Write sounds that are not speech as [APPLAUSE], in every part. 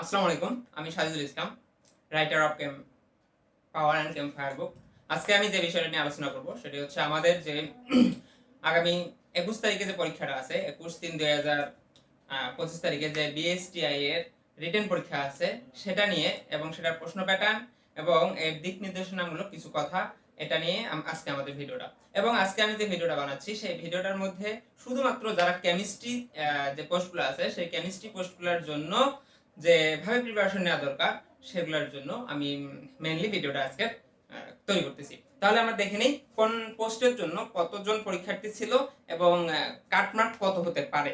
আসসালামু আলাইকুম, আমি Sajidul Islam writer of Chem Power and Chem Fire book আজকে আমি যে বিষয়টা নিয়ে আলোচনা করব, সেটি হচ্ছে আমাদের যে [CLEARS THROAT] আগামী একুশ তারিখে যে পরীক্ষাটা আছে, একুশ তিন দুই হাজার পঁচিশ তারিখে যে বিএসটিআই এর রিটেন পরীক্ষা আছে, সেটা নিয়ে এবং সেটার প্রশ্ন প্যাটার্ন এবং এর দিক নির্দেশনামূলক কিছু কথা এটা নিয়ে আজকে আমাদের ভিডিওটা। এবং আজকে আমি যে ভিডিওটা বানাচ্ছি, সেই ভিডিওটার মধ্যে শুধুমাত্র যারা কেমিস্ট্রি যে পোস্টগুলো আছে, সেই কেমিস্ট্রি পোস্টগুলোর জন্য যেভাবে প্রিপারেশন নেওয়া দরকার, সেগুলোর জন্য আমি মেনলি ভিডিওটা আজকে তৈরি করতেছি। তাহলে আমরা দেখে নিই কোন পোস্টের জন্য কতজন পরীক্ষার্থী ছিল এবং কাটমার্ক কত হতে পারে।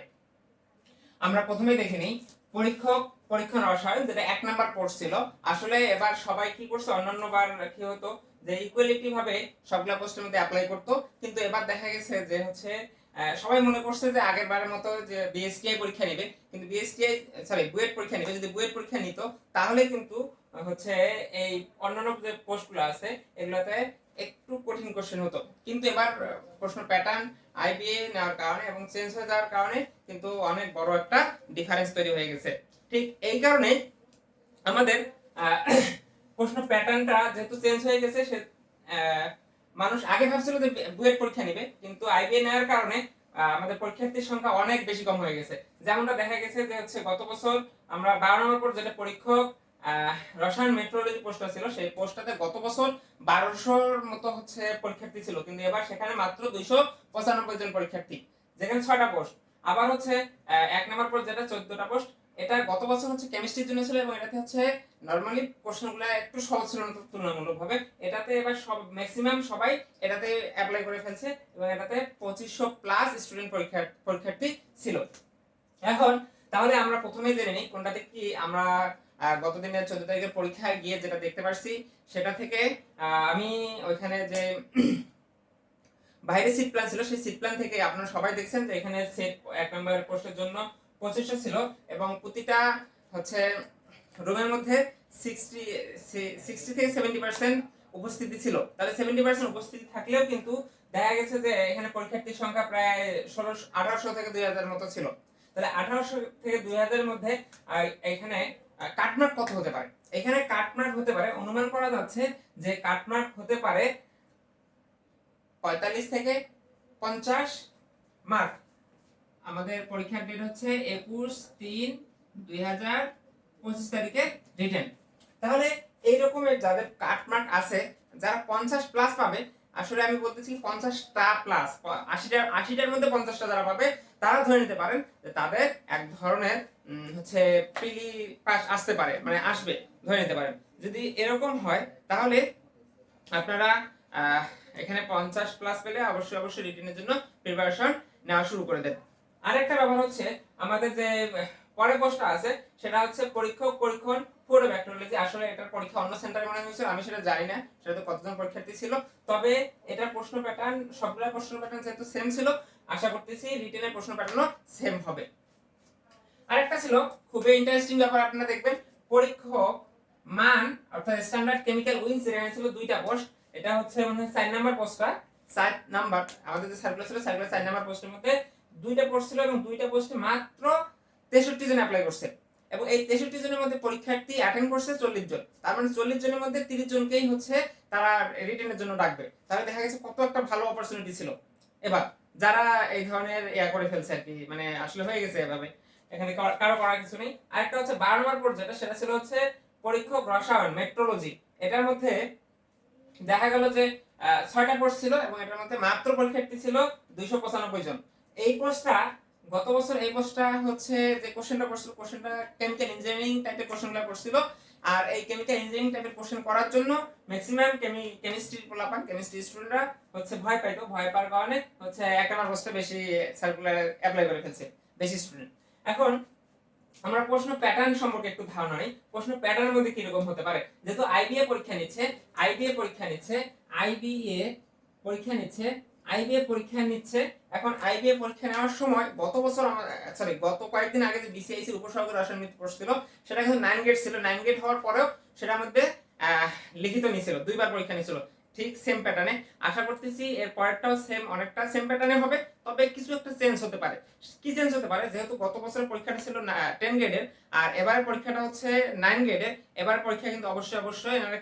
আমরা প্রথমেই দেখে নিই পরীক্ষক, পরীক্ষণ রসায়ন, যেটা এক নাম্বার কোর্স ছিল। আসলে এবার সবাই কি করছে? অন্যান্য বার কি হতো? যে ইকুয়ালিটি ভাবে সবগুলা পোস্টের মধ্যে অ্যাপ্লাই করতো। কিন্তু এবার দেখা গেছে যে হচ্ছে সবাই মনে করছে যে আগের বারের মতো যে বিএসটিআই পরীক্ষা নেবে, কিন্তু বিএসটিআই সরি বুয়েট পরীক্ষা নেবে। যদি বুয়েট পরীক্ষা নিত, তাহলে কিন্তু হচ্ছে এই অন্যান্য যে পোস্টগুলো আছে, এগুলোতে একটু কঠিন কোশ্চেন হতো। কিন্তু এবার প্রশ্ন প্যাটার্ন আইবিএ নেওয়ার কারণে এবং চেঞ্জ হয়ে যাওয়ার কারণে কিন্তু অনেক বড় একটা ডিফারেন্স তৈরি হয়ে গেছে। ঠিক এই কারণে আমাদের [COUGHS] প্রশ্ন প্যাটার্নটা যেহেতু চেঞ্জ হয়ে গেছে, সে মানুষ আগে ভাবছিল যে বুয়েট পরীক্ষা নেবে, কিন্তু আইবিএ নেওয়ার কারণে আমাদের পরীক্ষার্থীর সংখ্যা অনেক বেশি কম হয়ে গেছে। যেমনটা দেখা গেছে যে হচ্ছে গত বছর আমরা বারো নম্বর পর যেটা পরীক্ষক রসায়ন মেট্রোলজি পোস্টটা ছিল, সেই পোস্টটাতে গত বছর বারোশোর মতো হচ্ছে পরীক্ষার্থী ছিল, কিন্তু এবার সেখানে মাত্র দুইশো পঁচানব্বই জন পরীক্ষার্থী, যেখানে ছয়টা পোস্ট আবার হচ্ছে এক নম্বর পর যেটা চোদ্দটা পোস্ট এটা গত বছর হচ্ছে কেমিস্ট্রির জন্য ছিল এবং এটাতে হচ্ছে নর্মালি প্রশ্নগুলো একটু সহজ ছিল তুলনামূলকভাবে। এটাতে এবার সব ম্যাক্সিমাম সবাই এটাতে অ্যাপ্লাই করে ফেলছে এবং এটাতে পঁচিশশো প্লাস স্টুডেন্ট পরীক্ষা, পরীক্ষার্থী ছিল। এখন তাহলে আমরা প্রথমেই জেনে নিই কোনটাতে কি আমরা গত দিনের চোদ্দ তারিখের পরীক্ষায় গিয়ে যেটা দেখতে পারছি, সেটা থেকে আমি ওইখানে যে বাইরে সিট প্ল্যান ছিল, সেই সিট প্ল্যান থেকে আপনারা সবাই দেখছেন যে এখানে সেট এক নম্বর পোস্টের জন্য পঁচিশটা ছিল এবং প্রতিটা হচ্ছে রুমের মধ্যে সিক্সটি সিক্সটি থেকে সেভেন্টি পার্সেন্ট উপস্থিতি ছিল। তাহলে সেভেন্টি পার্সেন্ট উপস্থিতি থাকলেও কিন্তু দেখা গেছে যে এখানে পরীক্ষার্থীর সংখ্যা প্রায় ষোলোশো আঠারোশো থেকে দুই হাজার মতো ছিল। তাহলে আঠারোশো থেকে দুই হাজারের মধ্যে এখানে কাটমার্ক কত হতে পারে? এখানে কাটমার্ক হতে পারে, অনুমান করা যাচ্ছে যে কাটমার্ক হতে পারে পঁয়তাল্লিশ থেকে পঞ্চাশ মার্ক। আমাদের পরীক্ষার ডেট হচ্ছে একুশ তিন দুই হাজার পঁচিশ তারিখে রিটার্ন তাহলে এই রকমের যাদের কাটমার্ক আছে, যারা পঞ্চাশ প্লাস পাবে, আসলে আমি বলতেছি পঞ্চাশটা প্লাস আশিটা, আশিটার মধ্যে পঞ্চাশটা যারা পাবে তারা ধরে নিতে পারেন যে তাদের এক ধরনের হচ্ছে প্রিলি পাস আসতে পারে মানে আসবে, ধরে নিতে পারেন। যদি এরকম হয়, তাহলে আপনারা এখানে পঞ্চাশ প্লাস পেলে অবশ্যই অবশ্যই রিটেনের জন্য প্রিপারেশন নেওয়া শুরু করে দেন। আরেকটা ব্যাপার হচ্ছে, আমাদের যে, পরের পোস্টটা আছে, সেটা হচ্ছে পরীক্ষক পরীক্ষণ ফোর ব্যাকটেরিওলজি, আসলে এটার পরীক্ষা অন্য সেন্টারে মনে হয়েছিল, আমি সেটা জানি না, সেটা তো কতজন পরীক্ষার্থী ছিল, তবে এটার প্রশ্ন প্যাটার্ন সবগুলো প্রশ্ন প্যাটার্ন যেহেতু সেম ছিল, আশা করতেছি রিটেনের প্রশ্ন প্যাটার্নও সেম হবে। আরেকটা ছিল, খুবই ইন্টারেস্টিং ব্যাপার আপনারা দেখবেন, পরীক্ষক মান, অর্থাৎ স্ট্যান্ডার্ড কেমিক্যাল উইংস এখানে ছিল দুইটা পোস্ট এটা হচ্ছে মনে হয় চার নাম্বার পোস্টটা চার নাম্বার, আমাদের যে সার্কুলার ছিল সার্কুলার চার নাম্বার পোস্টের মধ্যে দুইটা পোস্ট ছিল এবং দুইটা পোস্টে মাত্র তেষট্টি জন অ্যাপ্লাই করছে। এবং এই তেষট্টি জনের মধ্যে পরীক্ষার্থী অ্যাটেন্ড করছে চল্লিশ জন। তার মানে চল্লিশ জনের মধ্যে তিরিশ জনকেই হচ্ছে তারা রিটেনের জন্য ডাকবে। তাহলে দেখা গেছে কত একটা ভালো অপরচুনিটি ছিল। এবার, যারা এই ধরনের ইয়া করে ফেলছে আর কি মানে আসলে হয়ে গেছে এভাবে। এখানে কারও করার কিছু নেই। আরেকটা হচ্ছে বারো নম্বর পর যেটা, সেটা ছিল হচ্ছে পরীক্ষক রসায়ন মেট্রোলজি এটার মধ্যে দেখা গেল যে ছয়টা কোর্স ছিল এবং এটার মধ্যে মাত্র পরীক্ষার্থী ছিল দুইশো পঁচানব্বই জন। এই কোর্সটা গত বছর এই কোর্সটা হচ্ছে যে কোশ্চেনটা করছিল, কোশ্চেনটা কেমিক্যাল ইঞ্জিনিয়ারিং টাইপের কোশ্চেনগুলো করছিল। আর এই কেমিক্যাল ইঞ্জিনিয়ারিং টাইপের কোশ্চেন করার জন্য ম্যাক্সিমাম কেমি কেমিস্ট্রি পোলাপান কেমিস্ট্রি স্টুডেন্টরা হচ্ছে ভয় পাইতো, ভয় পাওয়ার কারণে হচ্ছে এক নাম্বার পোস্টে বেশি সার্কুলার অ্যাপ্লাই করে ফেলছে, বেশি স্টুডেন্ট এখন আমরা প্রশ্ন প্যাটার্ন সম্পর্কে একটু ধারণা নিই। প্রশ্ন প্যাটার্নের মধ্যে কীরকম হতে পারে? যেহেতু আইবিএ পরীক্ষা নিচ্ছে আইবিএ পরীক্ষা নিচ্ছে আইবিএ পরীক্ষা নিচ্ছে আইবিএ পরীক্ষা নিচ্ছে। এখন আইবিএ পরীক্ষা নেওয়ার সময় গত বছর সরি গত কয়েকদিন আগে যে বিসিআইসি উপসর্গ রাসায়নিক প্রশ্ন ছিল, সেটা কিন্তু নাইন গেট ছিল। নাইন গেট হওয়ার পরেও সেটার মধ্যে লিখিত নিয়েছিল, দুইবার পরীক্ষা নিয়েছিল। ঠিক সেম প্যাটার্নে আশা করতেছি এর পরেরটাও সেম অনেকটা সেম প্যাটার্নে হবে। তবে কিছু একটা চেঞ্জ হতে পারে। কি চেঞ্জ হতে পারে? যেহেতু গত বছরের পরীক্ষাটা ছিল টেন গ্রেডের আর এবার পরীক্ষাটা হচ্ছে নাইন গ্রেডের এবার পরীক্ষা কিন্তু অবশ্যই অবশ্যই এনারা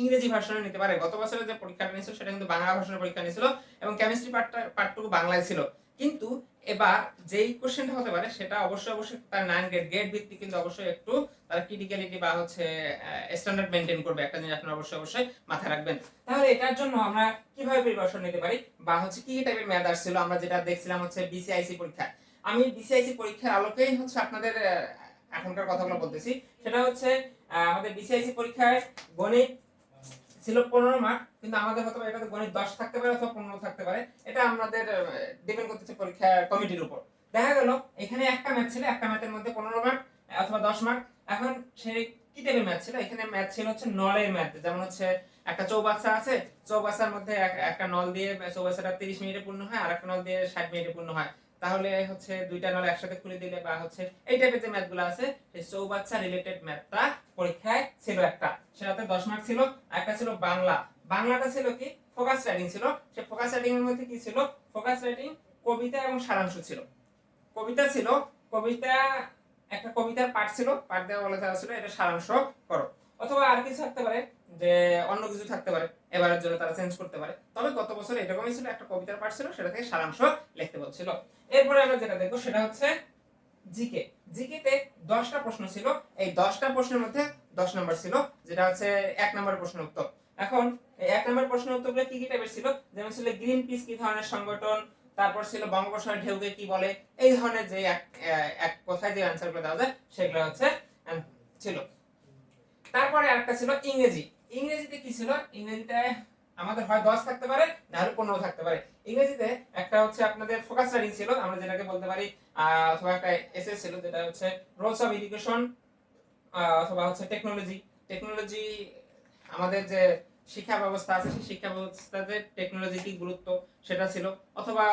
ইংরেজি ভাষণে নিতে পারে। গত বছরের যে পরীক্ষাটা নিয়েছিল, সেটা কিন্তু বাংলা ভাষণের পরীক্ষা নিয়েছিল এবং কেমিস্ট্রি পার্টটা পার্টটুকু বাংলায় ছিল। কিন্তু এবার যেই কোশ্চেনটা হতে পারে, সেটা অবশ্যই অবশ্যই তার নাইন গ্রেড গ্রেড ভিত্তিক কিন্তু অবশ্যই একটু তার ক্রিটিক্যালিটি বা হচ্ছে স্ট্যান্ডার্ড মেনটেন করবে। একটা জিনিস আপনারা অবশ্যই অবশ্যই মাথায় রাখবেন। তাহলে এটার জন্য আমরা কীভাবে প্রিপারেশন নিতে পারি? বা হচ্ছে কি টাইপের ম্যাথ আসছিল? আমরা যেটা দেখছিলাম হচ্ছে বিসিআইসি পরীক্ষা। আমি বিসিআইসি পরীক্ষার আলোকেই হচ্ছে আপনাদের এখনকার কথাগুলো বলতেছি। সেটা হচ্ছে আমাদের বিসিআইসি পরীক্ষায় গণিত ছিল পনেরো মার্ক কিন্তু আমাদের হয়তো গণিত দশ থাকতে পারে অথবা পনেরো থাকতে পারে, এটা আমাদের ডিপেন্ড করতেছে পরীক্ষা কমিটির উপর। দেখা গেল, এখানে একটা ম্যাথ ছিল, একটা ম্যাথের মধ্যে পনেরো মার্ক অথবা দশ মার্ক এখন সেই কি টাইপের ম্যাথ ছিল? এখানে ম্যাথ ছিল হচ্ছে নলের ম্যাথ যেমন হচ্ছে একটা চৌবাচ্চা আছে, চৌবাচ্চার মধ্যে একটা নল দিয়ে চৌবাচ্চাটা তিরিশ মিনিটে পূর্ণ হয় আর একটা নল দিয়ে ষাট মিনিটে পূর্ণ হয়। তাহলে হচ্ছে দুইটা নল একসাথে খুলে দিলে বা হচ্ছে এই টাইপের যে ম্যাথগুলো আছে, সেই চৌবাচ্চা রিলেটেড ম্যাথটা পরীক্ষায় ছিল একটা। সেটাতে দশ মার্ক ছিল একটা ছিল বাংলা। বাংলাটা ছিল কি? ফোকাস রাইটিং ছিল। সেই ফোকাস রাইটিং এর মধ্যে কি ছিল? ফোকাস রাইটিং কবিতা এবং সারাংশ ছিল। কবিতা ছিল, কবিতা, একটা কবিতার পাঠ ছিল। পাঠ দেওয়া বলে দেওয়া ছিল, এটা সারাংশ করো। অথবা আর কিছু থাকতে পারে যে অন্য কিছু থাকতে পারে, এবারের জন্য তারা চেঞ্জ করতে পারে। তবে গত বছর এরকমই ছিল, একটা কবিতার পাঠ ছিল, সেটা থেকে সারাংশ লিখতে বলছিল। এরপরে আমরা যেটা দেখব, সেটা হচ্ছে জিকে জিকেতে দশটা প্রশ্ন ছিল। এই দশটা প্রশ্নের মধ্যে দশ নম্বর ছিল, যেটা হচ্ছে এক নম্বর প্রশ্ন উত্তর। এখন এক নম্বর প্রশ্নের উত্তরগুলো কি কি টাইপের ছিল? যেমন ছিল গ্রিন পিস কি ধরনের সংগঠন? তারপর ছিল বঙ্গোপসাগর ঢেউকে কি বলে? এই ধরনের যে এক কথায় যে অ্যান্সারগুলো দেওয়া যায়, সেগুলো হচ্ছে ছিল। তারপরে আরেকটা ছিল ইংরেজি। ইংরেজিতে কি ছিল? ইংরেজিতে আমাদের হয় দশ থাকতে পারে, না নাহলে পনেরো থাকতে পারে। ইংরেজিতে একটা হচ্ছে আপনাদের ফোকাস রাইডিং ছিল, আমরা যেটাকে বলতে পারি অথবা একটা এসএস ছিল, যেটা হচ্ছে রোলস অফ এডুকেশন অথবা হচ্ছে টেকনোলজি টেকনোলজি আমাদের যে শিক্ষা ব্যবস্থা আছে, সেই শিক্ষা ব্যবস্থাতে টেকনোলজি কি গুরুত্ব সেটা ছিল। অথবা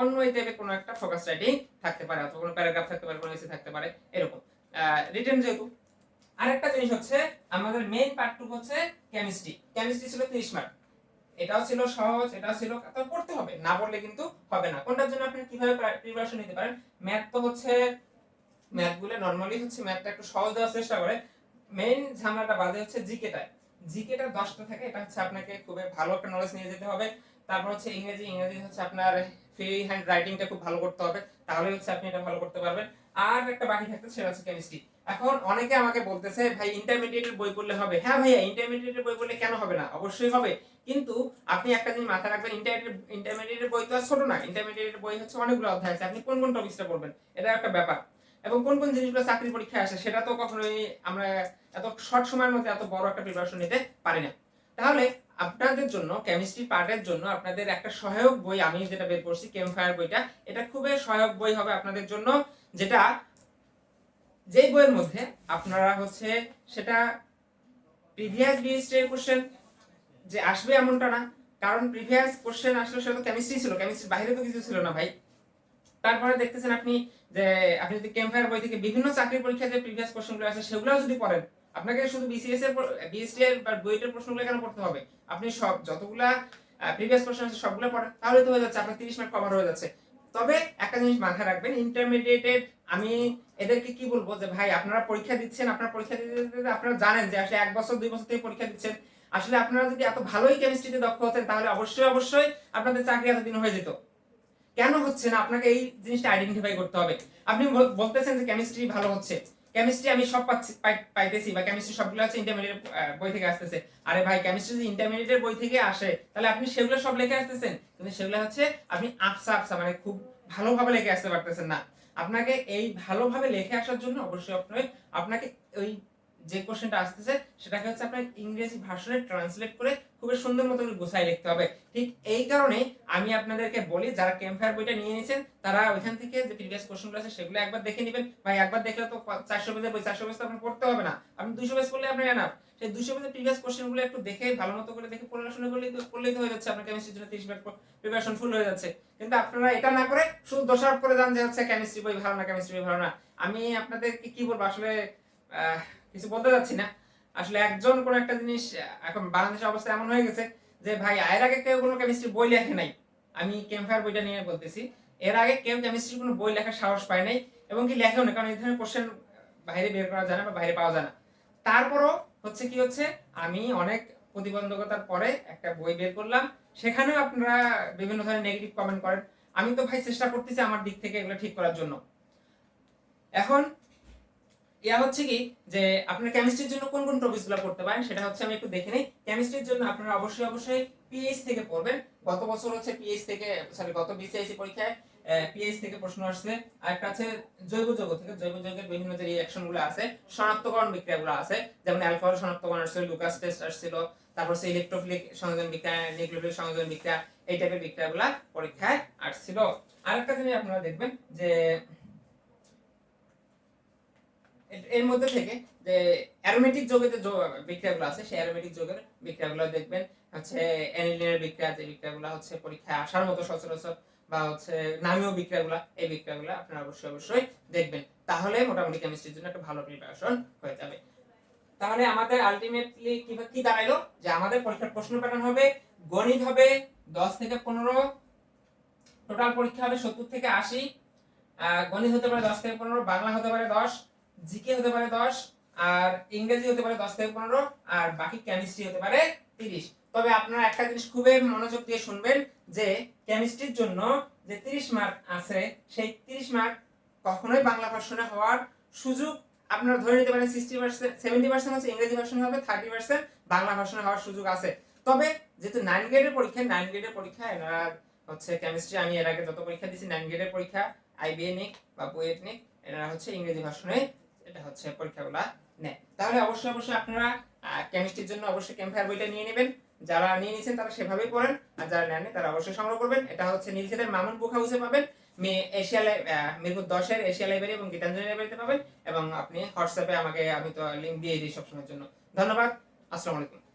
অন্য এই টাইপের কোনো একটা ফোকাস রাইটিং থাকতে পারে, অথবা কোনো প্যারাগ্রাফ থাকতে পারে, কোনো এসে থাকতে পারে, এরকম। রিটেন যেহেতু। আরেকটা জিনিস হচ্ছে, আমাদের মেইন পার্টটুকু হচ্ছে কেমিস্ট্রি কেমিস্ট্রি ছিল 30 মার্ক এটাও ছিল সহজ, এটাও ছিল তো পড়তে হবে, না পড়লে কিন্তু হবে না। কোনটার জন্য আপনি কীভাবে প্রিপারেশন নিতে পারেন? ম্যাথ তো হচ্ছে ম্যাথ ম্যাথগুলো নরমালি হচ্ছে ম্যাথটা একটু সহজ দেওয়ার চেষ্টা করে। মেইন ঝামেলাটা বাজে হচ্ছে জিকেটায় জিকেটা দশটা থাকে এটা হচ্ছে আপনাকে খুবই ভালো একটা নলেজ নিয়ে যেতে হবে। তারপর হচ্ছে ইংরেজি ইংরেজি হচ্ছে আপনার ফ্রি হ্যান্ড রাইটিংটা খুব ভালো করতে হবে তাহলে হচ্ছে আপনি এটা ভালো করতে পারবেন। আর একটা বাকি থাকতে সেটা হচ্ছে কেমিস্ট্রি এখন অনেকে আমাকে বলতেছে, ভাই ইন্টারমিডিয়েটের বই পড়লে হবে? হ্যাঁ ভাইয়া ইন্টারমিডিয়েটের বই পড়লে কেন হবে না? অবশ্যই হবে। কিন্তু আপনি একটা জিনিস মাথায় রাখবেন ইন্টারমিডিয়েট ইন্টারমিডিয়েটের বই তো আর ছোট না। ইন্টারমিডিয়েটের বই হচ্ছে অনেকগুলো অধ্যায় আছে। আপনি কোন কোন টপিকসটা পড়বেন? এটা একটা ব্যাপার। এবং কোন কোন জিনিসগুলো চাকরি পরীক্ষায় আসে, সেটা তো কখনোই আমরা এত শর্ট সময়ের মধ্যে এত বড় একটা প্রিপারেশন নিতে পারি না। তাহলে আপনাদের জন্য কেমিস্ট্রি পার্টের জন্য আপনাদের একটা সহায়ক বই, আমি যেটা বের করছি কেমফায়ার বইটা, এটা খুবই সহায়ক বই হবে আপনাদের জন্য, যেটা যেই বইয়ের মধ্যে আপনারা হচ্ছে সেটা প্রিভিয়াস বিএসটি এর কোশ্চেন যে আসবে এমনটা না। কারণ প্রিভিয়াস কোশ্চেন আসলে সেটা তো কেমিস্ট্রি ছিল কেমিস্ট্রির বাইরে তো কিছু ছিল না ভাই। তারপরে দেখতেছেন আপনি যে, আপনি যদি ক্যাম্পায়ার বই থেকে বিভিন্ন চাকরির পরীক্ষা যে প্রিভিয়াস কোশ্চেনগুলো আছে সেগুলো যদি পড়েন, আপনাকে শুধু বিসিএস এর বিএসটি এর বা বুয়েটের প্রশ্নগুলো কেন পড়তে হবে। আপনি সব, যতগুলা প্রিভিয়াস কোশ্চেন আছে সবগুলো পড়েন, তাহলে তো হয়ে যাচ্ছে, আপনার 30 মার্ক কভার হয়ে যাচ্ছে। তবে একটা জিনিস মাথায় রাখবেন ইন্টারমিডিয়েটেড আমি এদেরকে কি বলব যে, ভাই, আপনারা পরীক্ষা দিচ্ছেন, আপনারা পরীক্ষা দিতে দিতে আপনারা জানেন যে, আসলে এক বছর, দুই বছর থেকে পরীক্ষা দিচ্ছেন। আসলে আপনারা যদি এত ভালোই কেমিস্ট্রিতে দক্ষ হতেন, তাহলে অবশ্যই অবশ্যই আপনাদের চাকরি এতদিন হয়ে যেত। কেন হচ্ছে না? আপনাকে এই জিনিসটা আইডেন্টিফাই করতে হবে। আপনি বলতেছেন যে কেমিস্ট্রি ভালো হচ্ছে। কেমিস্ট্রি আমি সব পাইতেছি বা কেমিস্ট্রি সবগুলো হচ্ছে ইন্টারমিডিয়েট বই থেকে আসতেছে। আরে ভাই কেমিস্ট্রি যদি ইন্টারমিডিয়েটের বই থেকে আসে, তাহলে আপনি সেগুলো সব লিখে আসতেছেন। কিন্তু সেগুলো হচ্ছে আপনি আফসা আফসা মানে খুব ভালোভাবে লিখে আসতে পারতেছেন না। আপনাকে এই ভালোভাবে লেখে আসার জন্য অবশ্যই আপনাকে ওই যে কোশ্চেনটা আসতেছে, সেটাকে হচ্ছে আপনার ইংরেজি ভাষণে ট্রান্সলেট করে খুবই সুন্দর মতো গুছাই লিখতে হবে। ঠিক এই কারণে আমি আপনাদেরকে বলি, যারা ক্যাম্পায়ার বইটা নিয়ে নিয়েছেন, তারা ওইখান থেকে যে প্রিভিয়াস কোশ্চেনগুলো আছে, সেগুলো একবার দেখে নেবেন। ভাই, একবার দেখলে তো চারশো পেজের বই, চারশো পেজ তো আপনার পড়তে হবে না। আপনি দুশো পেজ পড়লে আপনার এনাফ সেই দুশো পেজের প্রিভিয়াস কোশ্চেনগুলো একটু দেখে, ভালো মতো করে দেখে পড়াশোনা করলেই তো করলেই তো হয়ে যাচ্ছে আপনার কেমিস্ট্রির জন্য তিরিশ মার্ক প্রিপারেশন ফুল হয়ে যাচ্ছে। কিন্তু আপনারা এটা না করে শুধু দোষারোপ করে দেন যে হচ্ছে কেমিস্ট্রি বই ভালো না কেমিস্ট্রি বই ভালো না। আমি আপনাদেরকে কি বলব? আসলে কিছু বলতে যাচ্ছি না। আসলে একজন কোন একটা জিনিস, এখন বাংলাদেশের অবস্থা এমন হয়ে গেছে যে, ভাই, এর আগে কেউ কোনো কেমিস্ট্রি বই লেখে নাই। আমি ক্যাম্পায়ার বইটা নিয়ে বলতেছি, এর আগে কেউ কেমিস্ট্রির কোনো বই লেখার সাহস পায় নাই এবং কি লেখেও না কারণ এই ধরনের কোশ্চেন বাইরে বের করা যায় না বা বাইরে পাওয়া যায় না। তারপরও হচ্ছে কি হচ্ছে, আমি অনেক প্রতিবন্ধকতার পরে একটা বই বের করলাম। সেখানেও আপনারা বিভিন্ন ধরনের নেগেটিভ কমেন্ট করেন। আমি তো ভাই চেষ্টা করতেছি আমার দিক থেকে এগুলো ঠিক করার জন্য। এখন ইয়া হচ্ছে কি যে আপনার কেমিস্ট্রির জন্য কোন কোন পড়তে পারেন, সেটা হচ্ছে আমি একটু দেখে নিই। কেমিস্ট্রির জন্য আপনারা অবশ্যই অবশ্যই পিএইচ থেকে পড়বেন। গত বছর হচ্ছে পিএইচ থেকে সরি গত পরীক্ষায় পিএইচ থেকে প্রশ্ন আসছে। আর একটা আছে জৈব যৌগ থেকে। জৈব যৌগের বিভিন্ন যে রিঅ্যাকশনগুলো আছে, শনাক্তকরণ বিক্রিয়াগুলো আছে। যেমন অ্যালকোহল শনাক্তকরণ আসছিল লুকাস টেস্ট আসছিল, তারপর সে ইলেকট্রোফিলিক সংযোজন বিক্রিয়া নিউক্লিওফিলিক সংযোজন বিক্রিয়া, এই টাইপের বিক্রিয়াগুলো পরীক্ষায় আসছিল। আরেকটা জিনিস আপনারা দেখবেন যে এর- মধ্যে থেকে যে অ্যারোমেটিক যৌগের যৌ- বিক্রিয়াগুলো আছে, সেই অ্যারোমেটিক যৌগের বিক্রিয়াগুলো দেখবেন। হচ্ছে অ্যানিলিনের বিক্রিয়া, যে বিক্রিয়াগুলো হচ্ছে পরীক্ষায় আসার মতো সচরাচর, বা হচ্ছে নামীয় বিক্রিয়াগুলো, এই বিক্রিয়াগুলো আপনারা অবশ্যই অবশ্যই দেখবেন। তাহলে মোটামুটি কেমিস্ট্রির জন্য একটা ভালো প্রিপারেশন হয়ে যাবে। তাহলে আমাদের আলটিমেটলি কি কি দাঁড়াইলো? যে আমাদের পরীক্ষার প্রশ্ন প্যাটার্ন হবে, গণিত হবে দশ থেকে পনেরো টোটাল পরীক্ষা হবে সত্তর থেকে আশি গণিত হতে পারে দশ থেকে পনেরো, বাংলা হতে পারে দশ জিকে হতে পারে দশ, আর ইংরেজি হতে পারে দশ থেকে পনেরো, আর বাকি কেমিস্ট্রি হতে পারে তিরিশ। তবে আপনারা একটা জিনিস খুবই মনোযোগ দিয়ে শুনবেন যে কেমিস্ট্রির জন্য যে তিরিশ মার্ক আছে, সেই তিরিশ মার্ক কখনোই বাংলা ভার্সনে হওয়ার সুযোগ আপনারা ধরে নিতে পারেন সিক্সটি পার্সেন্ট সেভেন্টি পার্সেন্ট হচ্ছে ইংরেজি ভার্সনে হবে থার্টি পার্সেন্ট বাংলা ভার্সনে হওয়ার সুযোগ আছে। তবে যেহেতু নাইন গ্রেডের পরীক্ষা নাইন গ্রেডের পরীক্ষা এনারা হচ্ছে কেমিস্ট্রি আমি এর আগে যত পরীক্ষা দিয়েছি নাইন গ্রেডের পরীক্ষা আইবিএ নিক বা বুয়েট নিক এনারা হচ্ছে ইংরেজি ভার্সনে এটা হচ্ছে পরীক্ষাগুলা নেয় তাহলে অবশ্যই অবশ্যই আপনারা কেমিস্ট্রির জন্য অবশ্যই ক্যাম্পায়ার বইটা নিয়ে নেবেন। যারা নিয়ে নিয়েছেন তারা সেভাবেই পড়েন, আর যারা নেননি তারা অবশ্যই সংগ্রহ করবেন। এটা হচ্ছে নীলক্ষেতের মামুন বুক হাউসে পাবেন। মেয়ে এশিয়া মিরপুর দশের এশিয়া লাইব্রেরি এবং গীতাঞ্জলি লাইব্রেরিতে পাবেন। এবং আপনি হোয়াটসঅ্যাপে আমাকে, আমি তো লিঙ্ক দিয়ে দিই সবসময়ের জন্য। ধন্যবাদ, আসসালামু আলাইকুম।